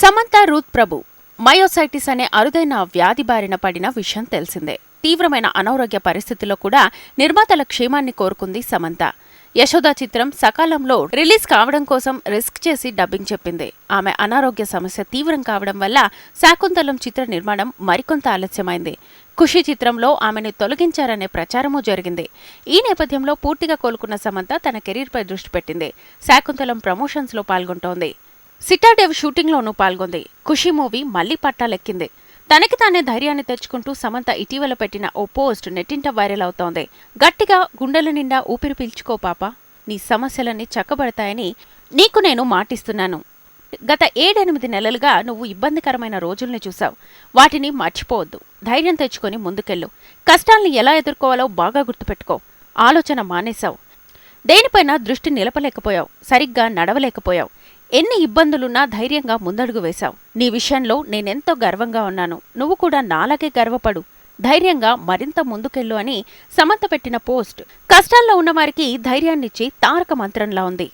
Samantha Ruth ప్రభు myositis అనే అరుదైన వ్యాధి బారిన పడిన విషయం తెలిసిందే. తీవ్రమైన అనారోగ్య పరిస్థితుల్లో కూడా నిర్మాతల క్షేమాన్ని కోరుకుంది సమంత. యశోద చిత్రం సకాలంలో రిలీజ్ కావడం కోసం రిస్క్ చేసి డబ్బింగ్ చెప్పింది. ఆమె అనారోగ్య సమస్య తీవ్రం కావడం వల్ల శాకుంతలం చిత్ర నిర్మాణం మరికొంత ఆలస్యమైంది. ఖుషి చిత్రంలో ఆమెను తొలగించారనే ప్రచారమూ జరిగింది. ఈ నేపథ్యంలో పూర్తిగా కోలుకున్న సమంత తన కెరీర్పై దృష్టి పెట్టింది. శాకుంతలం ప్రమోషన్స్లో పాల్గొంటోంది. సిటాడేవ్ షూటింగ్లోనూ పాల్గొంది. ఖుషి మూవీ మళ్ళీ పట్టాలెక్కింది. తనకి తానే ధైర్యాన్ని తెచ్చుకుంటూ సమంత ఇటీవల పెట్టిన ఓ పోస్ట్ నెట్టింట వైరల్ అవుతోంది. గట్టిగా గుండెల నిండా ఊపిరి పీల్చుకో పాప. నీ సమస్యలన్నీ చక్కబడతాయని నీకు నేను మాటిస్తున్నాను. గత ఏడెనిమిది నెలలుగా నువ్వు ఇబ్బందికరమైన రోజుల్ని చూసావు వాటిని మర్చిపోవద్దు. ధైర్యం తెచ్చుకొని ముందుకెళ్ళు. కష్టాల్ని ఎలా ఎదుర్కోవాలో బాగా గుర్తుపెట్టుకో. ఆలోచన మానేశావు. దేనిపైన దృష్టి నిలపలేకపోయావు. సరిగ్గా నడవలేకపోయావు. ఎన్ని ఇబ్బందులున్నా ధైర్యంగా ముందడుగు వేశావు. నీ విషయంలో నేనెంతో గర్వంగా ఉన్నాను. నువ్వు కూడా నాలాగే గర్వపడు. ధైర్యంగా మరింత ముందుకెళ్ళు అని సమంత పెట్టిన పోస్ట్. కష్టాల్లో ఉన్నవారికి ధైర్యాన్నిచ్చి తారక మంత్రంలా ఉంది.